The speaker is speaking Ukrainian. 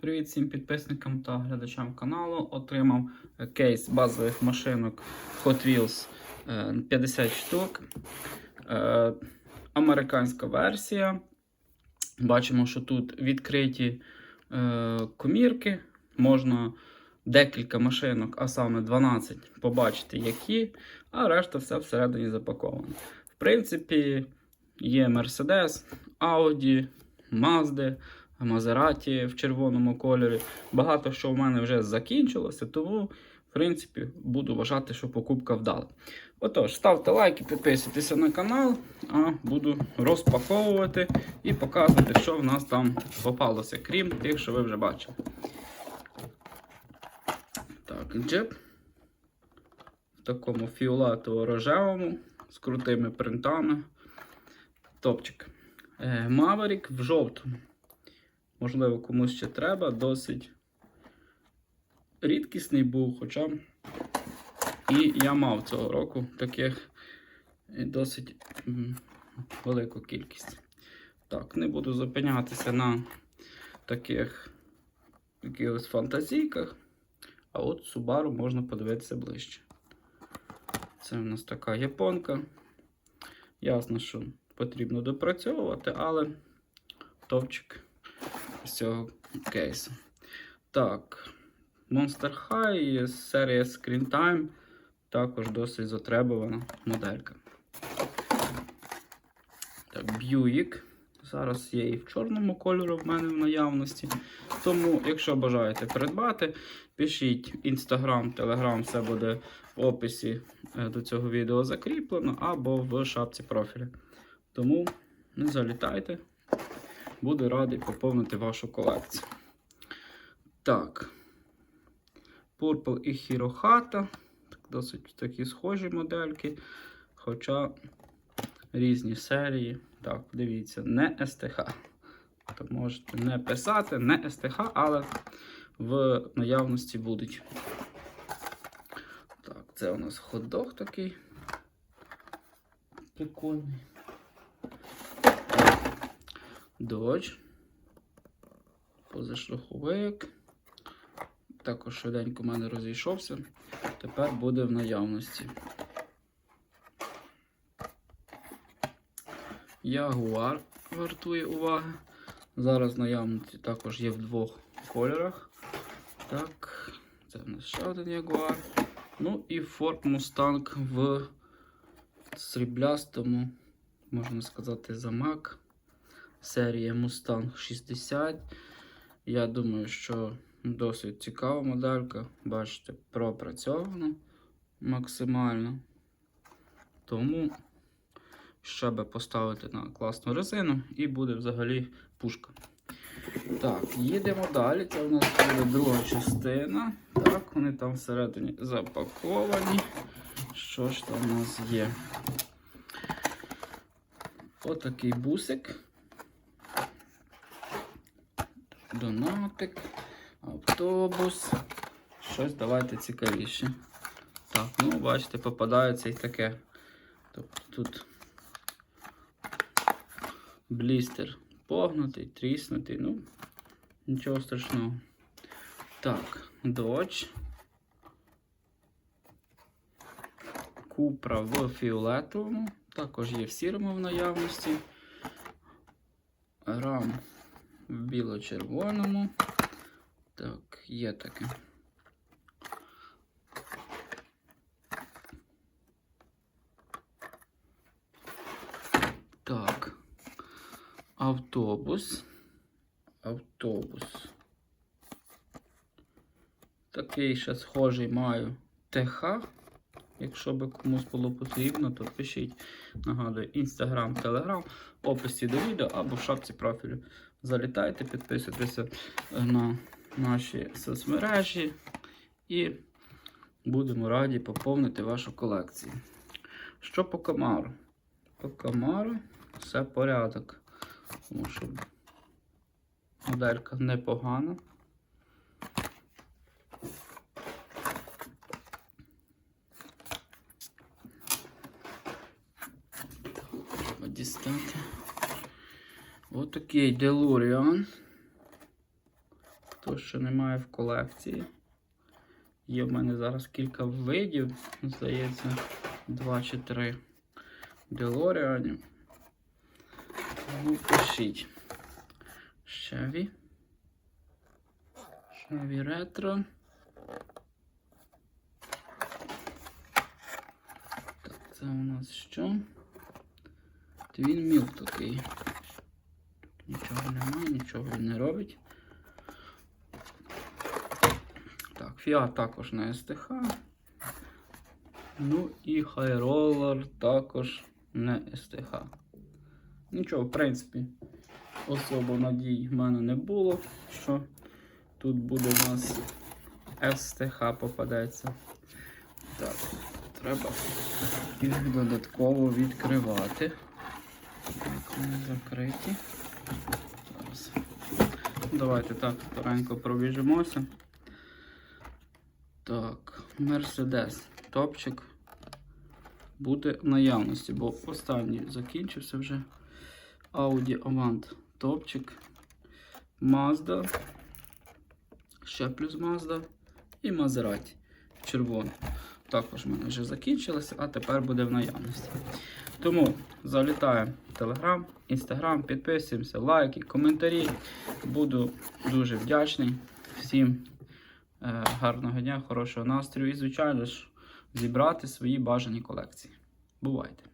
Привіт всім підписникам та глядачам каналу. Отримав е, кейс базових машинок Hot Wheels е, 50 штук. Е, Американська версія. Бачимо, що тут відкриті е, комірки. Можна декілька машинок, а саме 12, побачити, які, а решта все всередині запаковано. В принципі, є Mercedes, Audi, Mazda. Мазераті в червоному кольорі. Багато що в мене вже закінчилося, тому, в принципі, буду вважати, що покупка вдала. Отож, ставте лайки, підписуйтеся на канал, а буду розпаковувати і показувати, що в нас там попалося, крім тих, що ви вже бачили. Так, джип. В такому фіолетово-рожевому з крутими принтами. Топчик. Е, Маверік в жовтому. Можливо, комусь ще треба. Досить рідкісний був, хоча і я мав цього року таких досить велику кількість. Так, не буду зупинятися на таких якихось фантазійках. А от Subaru можна подивитися ближче. Це в нас така японка. Ясно, що потрібно допрацьовувати, але топчик з цього кейсу. Так, Monster High серія Screen Time. Також досить затребувана моделька. Так, Buick. Зараз є і в чорному кольору в мене в наявності. Тому, якщо бажаєте придбати, пишіть Instagram, Telegram, все буде в описі е, до цього відео закріплено або в шапці профіля. Тому не залітайте. Буду радий поповнити вашу колекцію. Так. Purple і Hirohata. Досить такі схожі модельки. Хоча різні серії. Так, дивіться, не СТХ. То можете не писати, не СТХ, але в наявності будуть. Так, це у нас ходок такий. Прикольний. Додж. Позашляховик. Також швиденько в мене розійшовся. Тепер буде в наявності. Ягуар вартує уваги. Зараз наявності також є в двох кольорах. Так, це в нас ще один ягуар. Ну і Ford Mustang в сріблястому, можна сказати, замак серія Mustang 60. Я думаю, що досить цікава моделька. Бачите, пропрацьована максимально. Тому ще би поставити на класну резину і буде взагалі пушка. Так, їдемо далі. Це у нас буде друга частина. Так, вони там всередині запаковані. Що ж там у нас є? Отакий бусик. Донатик, автобус. Щось давайте цікавіше. Так, ну, бачите, попадається і таке. Тобто тут блістер погнутий, тріснутий, ну, нічого страшного. Так, Dodge. Купра в фіолетовому. Також є в сірому в наявності. Рам в біло-червоному. Так, є таке. Так. Автобус. Автобус. Такий ще схожий маю ТХ. Якщо би комусь було потрібно, то пишіть. Нагадую, інстаграм, телеграм, в описі до відео або в шапці профілю. Залітайте, підписуйтеся на наші соцмережі і будемо раді поповнити вашу колекцію. Що по комару? По комару все порядок. Тому що моделька непогана. Дістати. Отакий Делуріан. хто ще не має в колекції. Є в мене зараз кілька видів, здається, два чи три Делоріанів. Ну, пишіть. Chevy. Chevy Retro. Так, це у нас що? Твін Мілк такий. Нічого немає, нічого він не робить. Так, Fiat також на STH. Ну і Roller також не STH. Нічого, в принципі, особо надій в мене не було, що тут буде у нас STH попадеться. Так, треба їх додатково відкривати. Так, вони закриті. Давайте так скоренько пробіжимося. Так, Mercedes. Топчик буде в наявності, бо останній закінчився вже. Audi Avant топчик. Mazda. Ще плюс Mazda. І Maserati. Червоний. Також в мене вже закінчилося, а тепер буде в наявності. Тому залітаємо в Telegram, Instagram, підписуємося, лайки, коментарі. Буду дуже вдячний всім. Е, Гарного дня, хорошого настрою і, звичайно ж, зібрати свої бажані колекції. Бувайте!